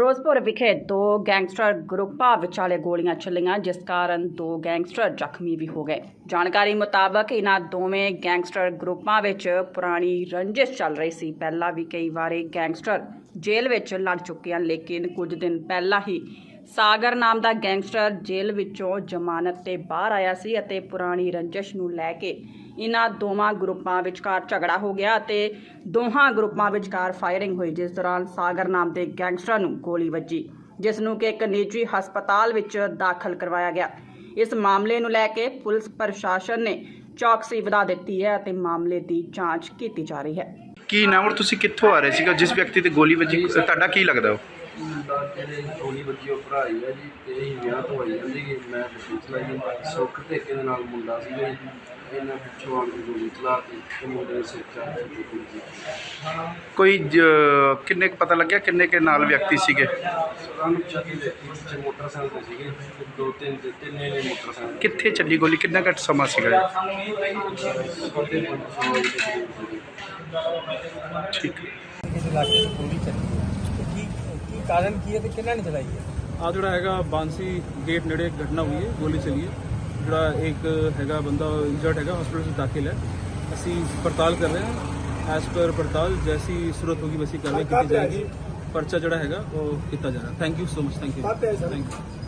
ਫਿਰੋਜ਼ਪੁਰ ਵਿਖੇ ਦੋ ਗੈਂਗਸਟਰ ਗਰੁੱਪਾਂ ਵਿਚਾਲੇ ਗੋਲੀਆਂ ਚੱਲੀਆਂ, ਜਿਸ ਕਾਰਨ ਦੋ ਗੈਂਗਸਟਰ ਜ਼ਖਮੀ ਵੀ ਹੋ ਗਏ। ਜਾਣਕਾਰੀ ਮੁਤਾਬਕ ਇਹਨਾਂ ਦੋਵੇਂ ਗੈਂਗਸਟਰ ਗਰੁੱਪਾਂ ਵਿੱਚ ਪੁਰਾਣੀ ਰੰਜਿਸ਼ ਚੱਲ ਰਹੀ ਸੀ। ਪਹਿਲਾਂ ਵੀ ਕਈ ਵਾਰੀ ਗੈਂਗਸਟਰ ਜੇਲ੍ਹ ਵਿੱਚ ਲੜ ਚੁੱਕੇ ਹਨ, ਲੇਕਿਨ ਕੁਝ ਦਿਨ ਪਹਿਲਾਂ ਹੀ ਸਾਗਰ ਨਾਮ ਦਾ ਗੈਂਗਸਟਰ ਜੇਲ੍ਹ ਵਿੱਚੋਂ ਜ਼ਮਾਨਤ ਤੇ ਬਾਹਰ ਆਇਆ ਸੀ ਅਤੇ ਪੁਰਾਣੀ ਰੰਜਿਸ਼ ਨੂੰ ਲੈ ਕੇ ਇਹਨਾਂ ਦੋਵਾਂ ਗਰੁੱਪਾਂ ਵਿਚਕਾਰ ਝਗੜਾ ਹੋ ਗਿਆ ਅਤੇ ਦੋਹਾਂ ਗਰੁੱਪਾਂ ਵਿਚਕਾਰ ਫਾਇਰਿੰਗ ਹੋਈ, ਜਿਸ ਦੌਰਾਨ ਸਾਗਰ ਨਾਮ ਦੇ ਗੈਂਗਸਟਰ ਨੂੰ ਗੋਲੀ ਵੱਜੀ, ਜਿਸ ਨੂੰ ਕਿ ਇੱਕ ਨਿੱਜੀ ਹਸਪਤਾਲ ਵਿੱਚ ਦਾਖਲ ਕਰਵਾਇਆ ਗਿਆ। ਇਸ ਮਾਮਲੇ ਨੂੰ ਲੈ ਕੇ ਪੁਲਿਸ ਪ੍ਰਸ਼ਾਸਨ ਨੇ ਚੌਕਸੀ ਵਧਾ ਦਿੱਤੀ ਹੈ ਅਤੇ ਮਾਮਲੇ ਦੀ ਜਾਂਚ ਕੀਤੀ ਜਾ ਰਹੀ ਹੈ। ਕੀ ਨਾਮ ਔਰ ਤੁਸੀਂ ਕਿੱਥੋਂ ਆ ਰਹੇ ਸੀਗਾ? ਜਿਸ ਵਿਅਕਤੀ ਤੇ ਗੋਲੀ ਵੱਜੀ, ਤੁਹਾਡਾ ਕੀ ਲੱਗਦਾ ਉਹ? ਮੁੰਡਾ ਜਿਹੜੇ ਵੱਜੀ ਉਹ ਭਰਾ ਹੀ ਆ ਜੀ ਤੇ ਇਹ ਵਿਆਹ ਤੋਂ ਆਈ ਜਾਂਦੀ ਕਿ ਮੈਂ ਗੱਡੀ ਚਲਾਈ ਜਾਂਦਾ ਸੁੱਖ ਤੇ ਦੇ ਨਾਲ ਮੁੰਡਾ ਸੀਗਾ ਜੀ ਇਹਨਾਂ ਪਿੱਛੋਂ ਆਣ ਕੇ ਗੋਲੀ ਚਲਾਤੀ ਤੇ ਮੁੰਡੇ ਦੇ ਸਿਰ ਚੜ੍ਹ ਕੇ ਗੋਲੀ ਜੀ ਕੋਈ ਜ- ਕਿੰਨੇ ਕੁ ਪਤਾ ਲੱਗਿਆ ਕਿੰਨੇ ਕੇ ਨਾਲ ਵਿਅਕਤੀ ਸੀਗੇ? ਸਾਨੂੰ ਚੱਕੀ ਦੇ ਪਿੱਛੇ ਮੋਟਰਸਾਈਕਲ ਤੇ ਸੀਗੇ ਤੇ ਦੋ ਤਿੰਨ ਤੇ ਤਿੰਨੇ ਨੇ ਮੋਟਰਸਾਈਕਲ ਕਿੱਥੇ ਚੱਲੀ ਗੋਲੀ? ਕਿੰਨਾ ਘੱਟ ਸਮਾਂ ਸੀਗਾ ਜੀ? ਸਾਡੇ ਪੰਜ ਸੌ ਦੇ ਕਰੀਬ ਸੀਗੇ। ਠੀਕ ਇਸ ਇਲਾਕੇ 'ਚ ਗੋਲੀ ਚੱਲੀ ਹੈ ਤੇ ਕੀ ਕੀ ਕਾਰਨ ਕੀ ਹੈ ਤੇ ਕਿਹਨਾਂ ਨੇ ਚਲਾਈ ਹੈ ਆ ਜਿਹੜਾ ਹੈਗਾ ਬਾਂਸੀ ਗੇਟ ਨੇੜੇ ਇੱਕ ਘਟਨਾ ਹੋਈ ਹੈ ਗੋਲੀ ਚੱਲੀ ਹੈ ਜਿਹੜਾ ਇੱਕ ਹੈਗਾ ਬੰਦਾ ਇੰਜਰਡ ਹੈਗਾ ਹਸਪੀਟਲ 'ਚ ਦਾਖਲ ਹੈ ਅਸੀਂ ਪੜਤਾਲ ਕਰ ਰਹੇ ਹਾਂ ਐਸ ਪਰ ਪੜਤਾਲ ਜੈਸੀ ਸੂਰਤ ਹੋਗੀ ਵੈਸੀ ਕਾਰਵਾਈ ਕੀਤੀ ਜਾਏਗੀ ਪਰਚਾ ਜਿਹੜਾ ਹੈਗਾ ਉਹ ਕੀਤਾ ਜਾ ਰਿਹਾ thank you so much thank you thank you